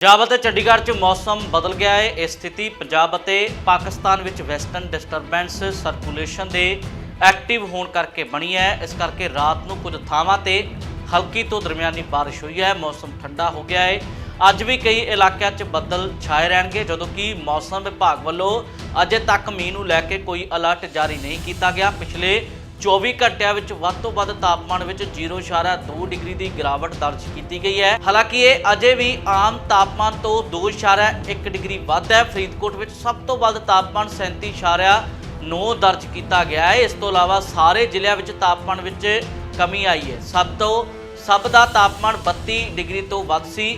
ਪੰਜਾਬ ਅਤੇ ਚੰਡੀਗੜ੍ਹ 'ਚ ਮੌਸਮ ਬਦਲ ਗਿਆ ਹੈ। ਇਹ ਸਥਿਤੀ ਪੰਜਾਬ ਅਤੇ ਪਾਕਿਸਤਾਨ ਵਿੱਚ ਵੈਸਟਰਨ ਡਿਸਟਰਬੈਂਸ ਸਰਕੂਲੇਸ਼ਨ ਦੇ ਐਕਟਿਵ ਹੋਣ ਕਰਕੇ ਬਣੀ ਹੈ। ਇਸ ਕਰਕੇ ਰਾਤ ਨੂੰ ਕੁਝ ਥਾਵਾਂ ਤੇ ਹਲਕੀ ਤੋਂ ਦਰਮਿਆਨੀ ਬਾਰਿਸ਼ ਹੋਈ ਹੈ। ਮੌਸਮ ਠੰਡਾ ਹੋ ਗਿਆ ਹੈ। ਅੱਜ ਵੀ ਕਈ ਇਲਾਕਿਆਂ 'ਚ ਬੱਦਲ ਛਾਏ ਰਹਿਣਗੇ, ਜਦੋਂ ਕਿ ਮੌਸਮ ਵਿਭਾਗ ਵੱਲੋਂ ਅਜੇ ਤੱਕ ਮੀਂਹ ਨੂੰ ਲੈ ਕੇ ਕੋਈ ਅਲਰਟ ਜਾਰੀ ਨਹੀਂ ਕੀਤਾ ਗਿਆ। ਪਿਛਲੇ 24 ਘੰਟਿਆਂ ਵਿੱਚ ਵੱਧ ਤੋਂ ਵੱਧ ਤਾਪਮਾਨ ਵਿੱਚ 0.2 ਡਿਗਰੀ ਦੀ ਗਿਰਾਵਟ ਦਰਜ ਕੀਤੀ ਗਈ ਹੈ। ਹਾਲਾਂਕਿ ਇਹ ਅਜੇ ਵੀ ਆਮ ਤਾਪਮਾਨ ਤੋਂ 2.1 ਡਿਗਰੀ ਵੱਧ ਹੈ। ਫਰੀਦਕੋਟ ਵਿੱਚ ਸਭ ਤੋਂ ਵੱਧ ਤਾਪਮਾਨ 37.9 ਦਰਜ ਕੀਤਾ ਗਿਆ ਹੈ। ਇਸ ਤੋਂ ਇਲਾਵਾ ਸਾਰੇ ਜ਼ਿਲ੍ਹਿਆਂ ਵਿੱਚ ਤਾਪਮਾਨ ਵਿੱਚ ਕਮੀ ਆਈ ਹੈ। ਸਭ ਤੋਂ ਸਭ ਦਾ ਤਾਪਮਾਨ 32 ਡਿਗਰੀ ਤੋਂ ਵੱਧ ਸੀ।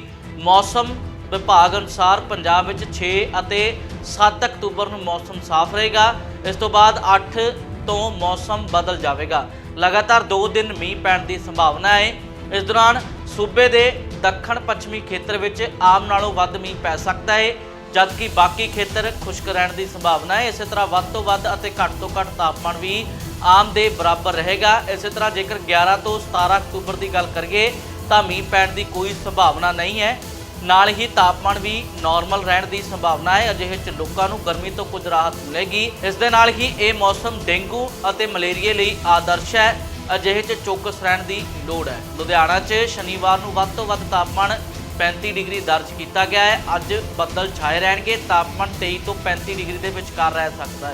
ਮੌਸਮ ਵਿਭਾਗ ਅਨੁਸਾਰ ਪੰਜਾਬ ਵਿੱਚ 6 ਅਤੇ 7 ਅਕਤੂਬਰ ਨੂੰ ਮੌਸਮ ਸਾਫ਼ ਰਹੇਗਾ। ਇਸ ਤੋਂ ਬਾਅਦ 8 ਤੋਂ ਮੌਸਮ ਬਦਲ ਜਾਵੇਗਾ। ਲਗਾਤਾਰ 2 ਦਿਨ ਮੀਂਹ ਪੈਣ ਦੀ ਸੰਭਾਵਨਾ ਹੈ। ਇਸ ਦੌਰਾਨ ਸੂਬੇ ਦੇ ਦੱਖਣ ਪੱਛਮੀ ਖੇਤਰ ਵਿੱਚ ਆਮ ਨਾਲੋਂ ਵੱਧ ਮੀਂਹ ਪੈ ਸਕਦਾ ਹੈ, ਜਦਕਿ ਬਾਕੀ ਖੇਤਰ ਖੁਸ਼ਕ ਰਹਿਣ ਦੀ ਸੰਭਾਵਨਾ ਹੈ। ਇਸੇ ਤਰ੍ਹਾਂ ਵੱਧ ਤੋਂ ਵੱਧ ਅਤੇ ਘੱਟ ਤੋਂ ਘੱਟ ਤਾਪਮਾਨ ਵੀ ਆਮ ਦੇ ਬਰਾਬਰ ਰਹੇਗਾ। ਇਸੇ ਤਰ੍ਹਾਂ ਜੇਕਰ 11 ਤੋਂ 17 ਅਕਤੂਬਰ ਦੀ ਗੱਲ ਕਰੀਏ, ਤਾਂ ਮੀਂਹ ਪੈਣ ਦੀ ਕੋਈ ਸੰਭਾਵਨਾ ਨਹੀਂ ਹੈ। ਨਾਲ ਹੀ ਤਾਪਮਾਨ ਵੀ ਨਾਰਮਲ ਰਹਿਣ ਦੀ ਸੰਭਾਵਨਾ ਹੈ। ਅਜਿਹੇ ਚ ਲੋਕਾਂ ਨੂੰ ਗਰਮੀ ਤੋਂ ਕੁਝ ਰਾਹਤ ਮਿਲੇਗੀ। ਇਸ ਦੇ ਨਾਲ ਹੀ ਇਹ ਮੌਸਮ ਡੇਂਗੂ ਅਤੇ ਮਲੇਰੀਏ ਲਈ ਆਦਰਸ਼ ਹੈ। ਅਜਿਹੇ ਚ ਚੌਕਸ ਰਹਿਣ ਦੀ ਲੋੜ ਹੈ। ਲੁਧਿਆਣਾ 'ਚ ਸ਼ਨੀਵਾਰ ਨੂੰ ਵੱਧ ਤੋਂ ਵੱਧ ਤਾਪਮਾਨ 35 ਡਿਗਰੀ ਦਰਜ ਕੀਤਾ ਗਿਆ ਹੈ। ਅੱਜ ਬੱਦਲ ਛਾਏ ਰਹਿਣਗੇ। ਤਾਪਮਾਨ 23 ਤੋਂ 35 ਡਿਗਰੀ ਦੇ ਵਿਚਕਾਰ ਰਹਿ ਸਕਦਾ ਹੈ।